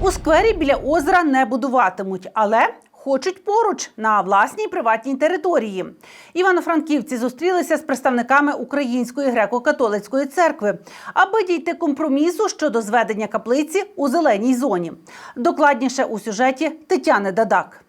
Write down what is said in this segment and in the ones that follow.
У сквері біля озера не будуватимуть, але хочуть поруч на власній приватній території. Івано-франківці зустрілися з представниками Української греко-католицької церкви, аби дійти компромісу щодо зведення каплиці у зеленій зоні. Докладніше у сюжеті Тетяни Дадак.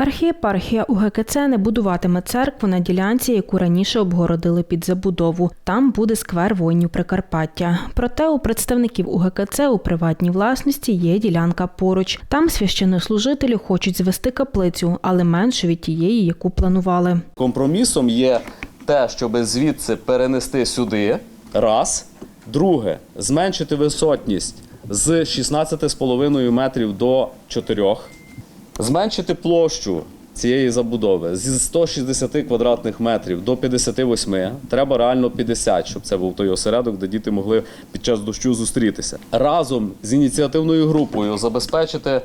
Архієпархія УГКЦ не будуватиме церкву на ділянці, яку раніше обгородили під забудову. Там буде сквер воїнів Прикарпаття. Проте у представників УГКЦ у приватній власності є ділянка поруч. Там священнослужителі хочуть звести каплицю, але менше від тієї, яку планували. Компромісом є те, щоб звідси перенести сюди. Раз. Друге, зменшити висотність з 16,5 метрів до 4. Зменшити площу цієї забудови зі 160 квадратних метрів до 58. Треба реально 50, щоб це був той осередок, де діти могли під час дощу зустрітися. Разом з ініціативною групою забезпечити е,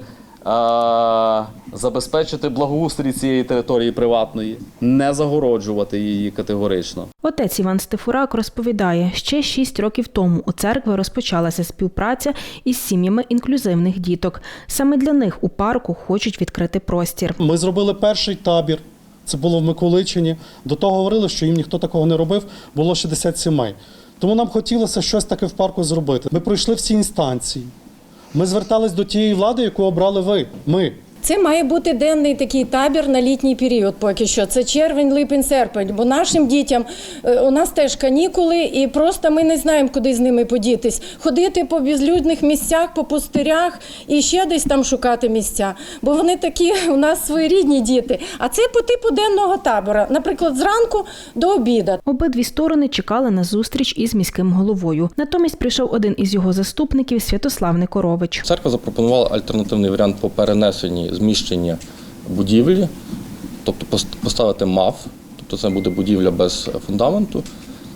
забезпечити благоустрій цієї території приватної, не загороджувати її категорично. Отець Іван Стефурак розповідає, ще шість років тому у церкви розпочалася співпраця із сім'ями інклюзивних діток. Саме для них у парку хочуть відкрити простір. Ми зробили перший табір. Це було в Миколичині. До того говорили, що їм ніхто такого не робив. Було 60 сімей. Тому нам хотілося щось таке в парку зробити. Ми пройшли всі інстанції. Ми звертались до тієї влади, яку обрали ви. Ми. Це має бути денний такий табір на літній період. Поки що це червень, липень, серпень. Бо нашим дітям е, у нас теж канікули, і просто ми не знаємо, куди з ними подітись. Ходити по безлюдних місцях, по пустирях і ще десь там шукати місця. Бо вони такі у нас своєрідні діти. А це по типу денного табора, наприклад, зранку до обіда. Обидві сторони чекали на зустріч із міським головою. Натомість прийшов один із його заступників Святослав Никорович. Церква запропонувала альтернативний варіант по перенесенні зміщення будівлі, тобто пос- поставити МАФ, тобто це буде будівля без фундаменту.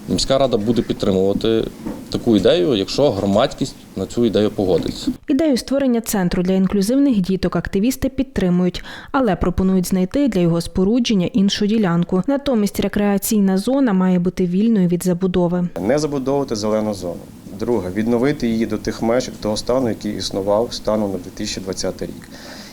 Міська рада буде підтримувати таку ідею, якщо громадськість на цю ідею погодиться. Ідею створення центру для інклюзивних діток активісти підтримують, але пропонують знайти для його спорудження іншу ділянку. Натомість рекреаційна зона має бути вільною від забудови. не забудовувати зелену зону. Друге, відновити її до тих меж того стану, який існував станом на 2020 рік.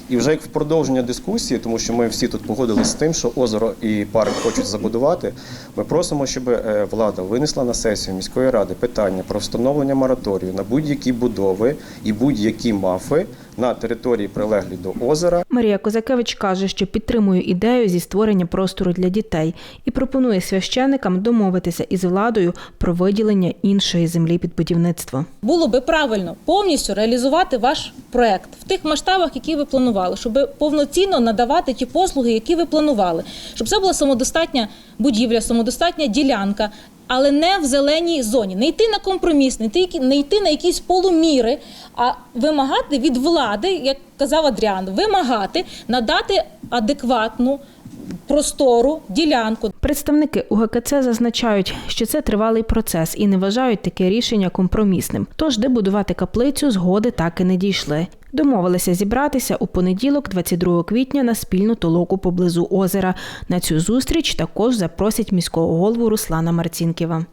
І вже як в продовження дискусії, тому що ми всі тут погодилися з тим, що озеро і парк хочуть забудувати. Ми просимо, щоб е, влада винесла на сесію міської ради питання про встановлення мораторію на будь-які будови і будь-які мафи на території прилеглі до озера. Марія Козакевич каже, що підтримує ідею зі створення простору для дітей і пропонує священикам домовитися із владою про виділення іншої землі під будівництво. було би правильно повністю реалізувати ваш проект в тих масштабах, які ви планували, щоб повноцінно надавати ті послуги, які ви планували, щоб це була самодостатня будівля, самодостатня ділянка. Але не в зеленій зоні, не йти на компроміс, не йти, не йти на якісь полуміри, а вимагати від влади, як казав Адріан, вимагати надати адекватну простору ділянку, Представники УГКЦ зазначають, що це тривалий процес і не вважають таке рішення компромісним. Тож, де будувати каплицю, згоди так і не дійшли. Домовилися зібратися у понеділок, 22 квітня, на спільну толоку поблизу озера. На цю зустріч також запросять міського голову Руслана Марцінківа.